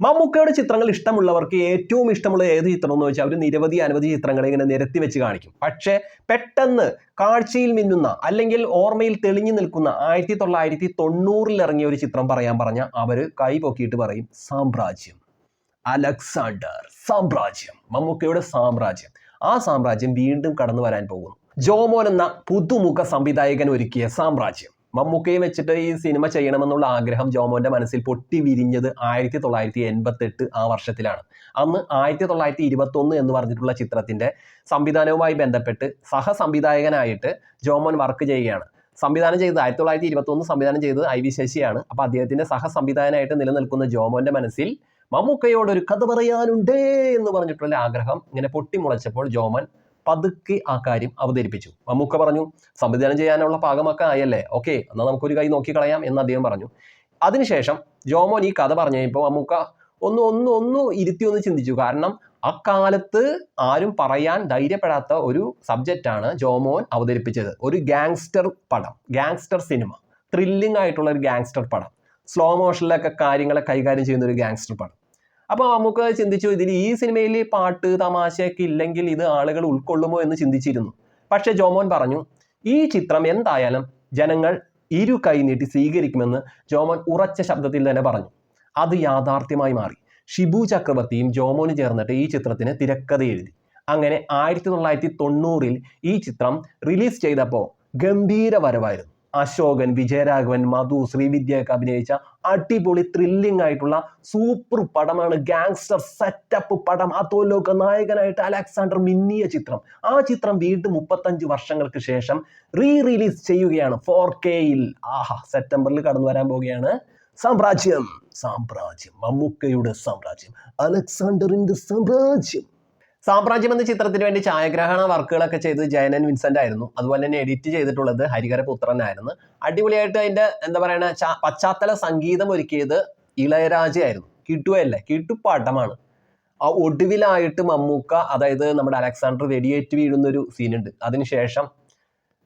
മമ്മൂക്കയുടെ ചിത്രങ്ങൾ ഇഷ്ടമുള്ളവർക്ക് ഏറ്റവും ഇഷ്ടമുള്ള ഏത് ചിത്രം എന്ന് വെച്ചാൽ അവർ നിരവധി അനവധി ചിത്രങ്ങളെ ഇങ്ങനെ നിരത്തി വെച്ച് കാണിക്കും. പക്ഷേ പെട്ടെന്ന് കാഴ്ചയിൽ മിന്നുന്ന അല്ലെങ്കിൽ ഓർമ്മയിൽ തെളിഞ്ഞു നിൽക്കുന്ന ആയിരത്തി തൊള്ളായിരത്തി തൊണ്ണൂറിൽ ഇറങ്ങിയ ഒരു ചിത്രം പറയാൻ പറഞ്ഞാൽ അവർ കൈ പൊക്കിയിട്ട് പറയും സാമ്രാജ്യം അലക്സാണ്ടർ സാമ്രാജ്യം മമ്മൂക്കയുടെ സാമ്രാജ്യം. ആ സാമ്രാജ്യം വീണ്ടും കടന്നു വരാൻ പോകുന്നു. ജോമോൻ എന്ന പുതുമുഖ സംവിധായകൻ ഒരുക്കിയ സാമ്രാജ്യം. മമ്മൂക്കയെ വെച്ചിട്ട് ഈ സിനിമ ചെയ്യണമെന്നുള്ള ആഗ്രഹം ജോമോന്റെ മനസ്സിൽ പൊട്ടി വിരിഞ്ഞത് ആയിരത്തി തൊള്ളായിരത്തി എൺപത്തെട്ട് ആ വർഷത്തിലാണ്. അന്ന് ആയിരത്തി തൊള്ളായിരത്തി ഇരുപത്തി ഒന്ന് എന്ന് പറഞ്ഞിട്ടുള്ള ചിത്രത്തിന്റെ സംവിധാനവുമായി ബന്ധപ്പെട്ട് സഹസംവിധായകനായിട്ട് ജോമോൻ വർക്ക് ചെയ്യുകയാണ്. സംവിധാനം ചെയ്തത് ആയിരത്തി തൊള്ളായിരത്തി ഇരുപത്തി ഒന്ന് സംവിധാനം ചെയ്തത് ഐ വി ശശിയാണ്. അപ്പൊ അദ്ദേഹത്തിന്റെ സഹസംവിധായകനായിട്ട് നിലനിൽക്കുന്ന ജോമോന്റെ മനസ്സിൽ മമ്മൂക്കയോട് ഒരു കഥ പറയാനുണ്ടേ എന്ന് പറഞ്ഞിട്ടുള്ള ആഗ്രഹം ഇങ്ങനെ പൊട്ടിമുളച്ചപ്പോൾ ജോമൻ പതുക്കെ ആ കാര്യം അവതരിപ്പിച്ചു. മമ്മൂക്ക പറഞ്ഞു സംവിധാനം ചെയ്യാനുള്ള പാകമൊക്കെ ആയല്ലേ? ഓക്കെ എന്നാൽ നമുക്കൊരു കൈ നോക്കി കളയാം എന്ന് അദ്ദേഹം പറഞ്ഞു. അതിനുശേഷം ജോമോൻ ഈ കഥ പറഞ്ഞു കഴിഞ്ഞപ്പോൾ മമ്മൂക്ക ഒന്ന് ഒന്ന് ഒന്ന് ഇരുത്തി ഒന്ന് ചിന്തിച്ചു. കാരണം അക്കാലത്ത് ആരും പറയാൻ ധൈര്യപ്പെടാത്ത ഒരു സബ്ജക്റ്റാണ് ജോമോൻ അവതരിപ്പിച്ചത്. ഒരു ഗാങ്സ്റ്റർ പടം ഗാങ്സ്റ്റർ സിനിമ ത്രില്ലിംഗ് ആയിട്ടുള്ള ഒരു ഗാങ്സ്റ്റർ പടം. സ്ലോ മോഷനിലൊക്കെ കാര്യങ്ങളെ കൈകാര്യം ചെയ്യുന്ന ഒരു ഗാങ്സ്റ്റർ പടം. അപ്പോൾ നമുക്ക് ചിന്തിച്ചു ഇതിൽ ഈ സിനിമയിൽ പാട്ട് തമാശയൊക്കെ ഇല്ലെങ്കിൽ ഇത് ആളുകൾ ഉൾക്കൊള്ളുമോ എന്ന് ചിന്തിച്ചിരുന്നു. പക്ഷേ ജോമോൻ പറഞ്ഞു ഈ ചിത്രം എന്തായാലും ജനങ്ങൾ ഇരു കൈ നീട്ടി സ്വീകരിക്കുമെന്ന് ജോമോൻ ഉറച്ച ശബ്ദത്തിൽ തന്നെ പറഞ്ഞു. അത് യാഥാർത്ഥ്യമായി മാറി. ഷിബു ചക്രവർത്തിയും ജോമോനും ചേർന്നിട്ട് ഈ ചിത്രത്തിന് തിരക്കഥ എഴുതി. അങ്ങനെ ആയിരത്തി തൊള്ളായിരത്തി തൊണ്ണൂറിൽ ഈ ചിത്രം റിലീസ് ചെയ്തപ്പോൾ ഗംഭീര വരവായിരുന്നു. അശോകൻ വിജയരാഘവൻ മധു ശ്രീവിദ്യയൊക്കെ അഭിനയിച്ച അടിപൊളി ത്രില്ലിംഗ് ആയിട്ടുള്ള സൂപ്പർ പടമാണ് ഗാങ്സ്റ്റർ സെറ്റപ്പ് പടം. അതോലോക നായകനായിട്ട് അലക്സാണ്ടർ മിന്നിയ ചിത്രം. ആ ചിത്രം വീണ്ടും മുപ്പത്തഞ്ച് വർഷങ്ങൾക്ക് ശേഷം റീ റിലീസ് ചെയ്യുകയാണ് ഫോർ കെയിൽ ആഹാ സെപ്റ്റംബറിൽ കടന്നു വരാൻ പോവുകയാണ്. സാമ്രാജ്യം. സാമ്രാജ്യം. മമ്മൂക്കയുടെ സാമ്രാജ്യം. അലക്സാണ്ടറിന്റെ സാമ്രാജ്യം. സാമ്രാജ്യം എന്ന ചിത്രത്തിന് വേണ്ടി ഛായാഗ്രഹണ വർക്കുകളൊക്കെ ചെയ്തത് ജയനൻ വിൻസെന്റ് ആയിരുന്നു. അതുപോലെ തന്നെ എഡിറ്റ് ചെയ്തിട്ടുള്ളത് ഹരിഹര പുത്രനായിരുന്നു അടിപൊളിയായിട്ട് അതിന്റെ എന്താ പറയുക പശ്ചാത്തല സംഗീതം ഒരുക്കിയത് ഇളയരാജയായിരുന്നു കിട്ടുവല്ലേ കിട്ടുപാട്ടമാണ് ആ ഒടുവിലായിട്ട് മമ്മൂക്ക അതായത് നമ്മുടെ അലക്സാണ്ടർ വെടിയേറ്റ് വീഴുന്ന ഒരു സീനുണ്ട്. അതിനുശേഷം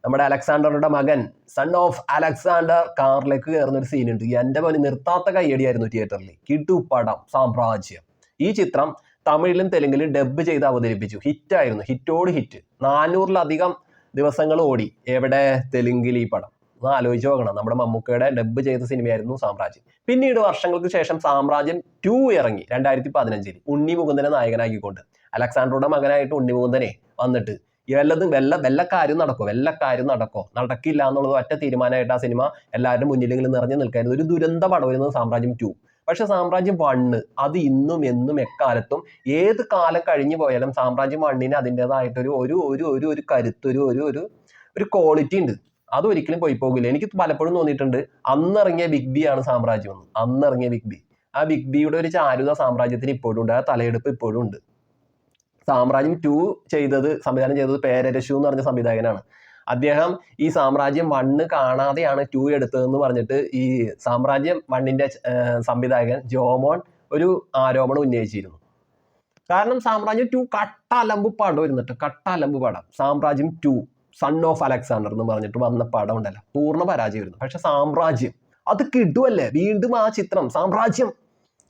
നമ്മുടെ അലക്സാണ്ടറുടെ മകൻ സൺ ഓഫ് അലക്സാണ്ടർ കാറിലേക്ക് കയറുന്ന ഒരു സീനുണ്ട്. എന്റെ പോലെ നിർത്താത്ത കയ്യടിയായിരുന്നു തിയേറ്ററിൽ കിട്ടുപടം സാമ്രാജ്യം. ഈ ചിത്രം തമിഴിലും തെലുങ്കിലും ഡബ് ചെയ്ത് അവതരിപ്പിച്ചു. ഹിറ്റായിരുന്നു ഹിറ്റോട് ഹിറ്റ് നാനൂറിലധികം ദിവസങ്ങൾ ഓടി. എവിടെ? തെലുങ്കിൽ ഈ പടം. ഒന്ന് ആലോചിച്ച് നോക്കണം. നമ്മുടെ മമ്മൂക്കയുടെ ഡബ് ചെയ്ത സിനിമയായിരുന്നു സാമ്രാജ്യം. പിന്നീട് വർഷങ്ങൾക്ക് ശേഷം സാമ്രാജ്യം ടു ഇറങ്ങി രണ്ടായിരത്തി പതിനഞ്ചിൽ ഉണ്ണി മുകുന്ദനെ നായകനാക്കിക്കൊണ്ട്. അലക്സാണ്ടറുടെ മകനായിട്ട് ഉണ്ണി മുകുന്ദനെ വന്നിട്ട് വല്ലതും വെല്ല വല്ല കാര്യം നടക്കോ? വല്ല കാര്യം നടക്കോ? നടക്കില്ല എന്നുള്ളത് ഒറ്റ തീരുമാനമായിട്ട് ആ സിനിമ എല്ലാവരുടെ മുന്നിലെങ്കിലും നിറഞ്ഞു നിൽക്കായിരുന്നു. ഒരു ദുരന്ത പടമായിരുന്നു സാമ്രാജ്യം ടു പക്ഷെ സാമ്രാജ്യം വണ്ണ് അത് ഇന്നും എന്നും എക്കാലത്തും ഏത് കാലം കഴിഞ്ഞു പോയാലും സാമ്രാജ്യം വണ്ണിന് അതിന്റെതായിട്ടൊരു ഒരു ഒരു ഒരു ഒരു കരുത്തൊരു ഒരു ഒരു ഒരു ക്വാളിറ്റി ഉണ്ട്. അത് ഒരിക്കലും പോയി പോകില്ല. എനിക്ക് പലപ്പോഴും തോന്നിയിട്ടുണ്ട് അന്നിറങ്ങിയ ബിഗ് ബി ആണ് സാമ്രാജ്യം എന്ന്. അന്നിറങ്ങിയ ബിഗ് ബി ആ ബിഗ് ബിയുടെ ഒരു ചാരുത സാമ്രാജ്യത്തിന് ഇപ്പോഴും ഉണ്ട്. ആ തലയെടുപ്പ് ഇപ്പോഴും ഉണ്ട്. സാമ്രാജ്യം ടു ചെയ്തത് സംവിധാനം ചെയ്തത് പേരരശു എന്ന് പറഞ്ഞ സംവിധായകനാണ്. അദ്ദേഹം ഈ സാമ്രാജ്യം വണ്ണ് കാണാതെയാണ് ടു എടുത്തതെന്ന് പറഞ്ഞിട്ട് ഈ സാമ്രാജ്യം വണ്ണിന്റെ ഏർ, സംവിധായകൻ ജോമോൻ ഒരു ആരോപണം ഉന്നയിച്ചിരുന്നു. കാരണം സാമ്രാജ്യം ടു കട്ട അലമ്പ് പടം ഇരുന്നിട്ട് കട്ട അലമ്പ് പടം. സാമ്രാജ്യം ടു സൺ ഓഫ് അലക്സാണ്ടർ എന്ന് പറഞ്ഞിട്ട് വന്ന പടം ഉണ്ടല്ലോ. പൂർണ പരാജയമായിരുന്നു. പക്ഷെ സാമ്രാജ്യം അത് കിടുവല്ലേ വീണ്ടും ആ ചിത്രം സാമ്രാജ്യം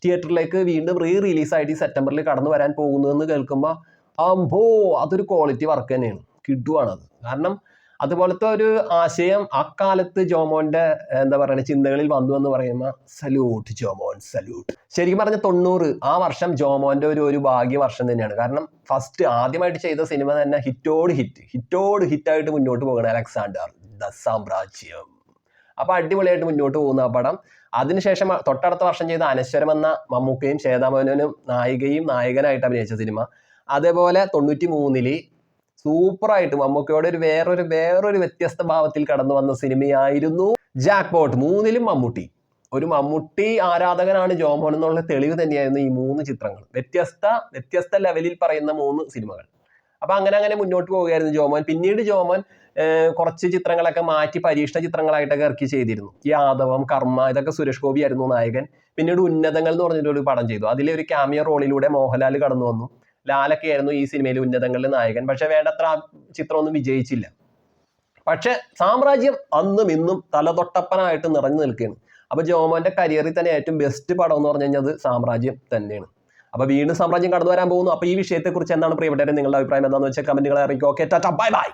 തിയേറ്ററിലേക്ക് വീണ്ടും റീ റിലീസായിട്ട് ഈ സെപ്റ്റംബറിൽ കടന്നു വരാൻ പോകുന്നു എന്ന് കേൾക്കുമ്പോൾ അമ്പോ അതൊരു ക്വാളിറ്റി വർക്ക് തന്നെയാണ്. കിടുവാണത് കാരണം അതുപോലത്തെ ഒരു ആശയം അക്കാലത്ത് ജോമോന്റെ എന്താ പറയുക ചിന്തകളിൽ വന്നു എന്ന് പറയുമ്പോൾ സല്യൂട്ട് ജോമോൻ സല്യൂട്ട്. ശരിക്കും പറഞ്ഞ തൊണ്ണൂറ് ആ വർഷം ജോമോന്റെ ഒരു ഒരു ഭാഗ്യ വർഷം തന്നെയാണ്. കാരണം ഫസ്റ്റ് ആദ്യമായിട്ട് ചെയ്ത സിനിമ തന്നെ ഹിറ്റോട് ഹിറ്റ് ഹിറ്റോട് ഹിറ്റായിട്ട് മുന്നോട്ട് പോകണം അലക്സാണ്ടർ ദ സാമ്രാജ്യം. അപ്പൊ അടിപൊളിയായിട്ട് മുന്നോട്ട് പോകുന്ന ആ പടം. അതിനുശേഷം തൊട്ടടുത്ത വർഷം ചെയ്ത അനശ്വരം എന്ന മമ്മൂക്കയും ശ്വേതാമോനും നായികയും നായകനായിട്ട് അഭിനയിച്ച സിനിമ. അതേപോലെ തൊണ്ണൂറ്റി മൂന്നിൽ സൂപ്പറായിട്ട് മമ്മൂക്കയോട് ഒരു വേറൊരു വേറൊരു വ്യത്യസ്ത ഭാവത്തിൽ കടന്നു വന്ന സിനിമയായിരുന്നു ജാക്ക് പോട്ട് മൂന്നിലും മമ്മൂട്ടി. ഒരു മമ്മൂട്ടി ആരാധകനാണ് ജോമോൻ എന്നുള്ള തെളിവ് തന്നെയായിരുന്നു ഈ മൂന്ന് ചിത്രങ്ങൾ. വ്യത്യസ്ത വ്യത്യസ്ത ലെവലിൽ പറയുന്ന മൂന്ന് സിനിമകൾ. അപ്പൊ അങ്ങനെ അങ്ങനെ മുന്നോട്ട് പോവുകയായിരുന്നു ജോമോൻ. പിന്നീട് ജോമോൻ കുറച്ച് ചിത്രങ്ങളൊക്കെ മാറ്റി പരീക്ഷണ ചിത്രങ്ങളായിട്ടൊക്കെ ഇറക്കി ചെയ്തിരുന്നു. യാദവം കർമ്മ ഇതൊക്കെ സുരേഷ് ഗോപി ആയിരുന്നു നായകൻ. പിന്നീട് ഉന്നതങ്ങൾ എന്ന് പറഞ്ഞിട്ട് ഒരു പടം ചെയ്തു. അതിലെ ഒരു ക്യാമിയ റോളിലൂടെ മോഹൻലാൽ കടന്നു വന്നു ലാലൊക്കെ ആയിരുന്നു ഈ സിനിമയിൽ ഉന്നതങ്ങളിൽ നായകൻ. പക്ഷെ വേണ്ടത്ര ചിത്രമൊന്നും വിജയിച്ചില്ല. പക്ഷെ സാമ്രാജ്യം അന്നും ഇന്നും തലതൊട്ടപ്പനായിട്ട് നിറഞ്ഞു നിൽക്കുകയാണ്. അപ്പോൾ ജോമോന്റെ കരിയറിൽ തന്നെ ഏറ്റവും ബെസ്റ്റ് പടം എന്ന് പറഞ്ഞു കഴിഞ്ഞാൽ അത് സാമ്രാജ്യം തന്നെയാണ്. അപ്പൊ വീണ്ടും സാമ്രാജ്യം കടന്നു വരാൻ പോകുന്നു. അപ്പൊ ഈ വിഷയത്തെക്കുറിച്ച് എന്താണ് പ്രിയപ്പെട്ടവരെ നിങ്ങളുടെ അഭിപ്രായം എന്താണെന്ന് വെച്ചാൽ കമന്റുകൾ അറിയിക്കുക. Okay bye bye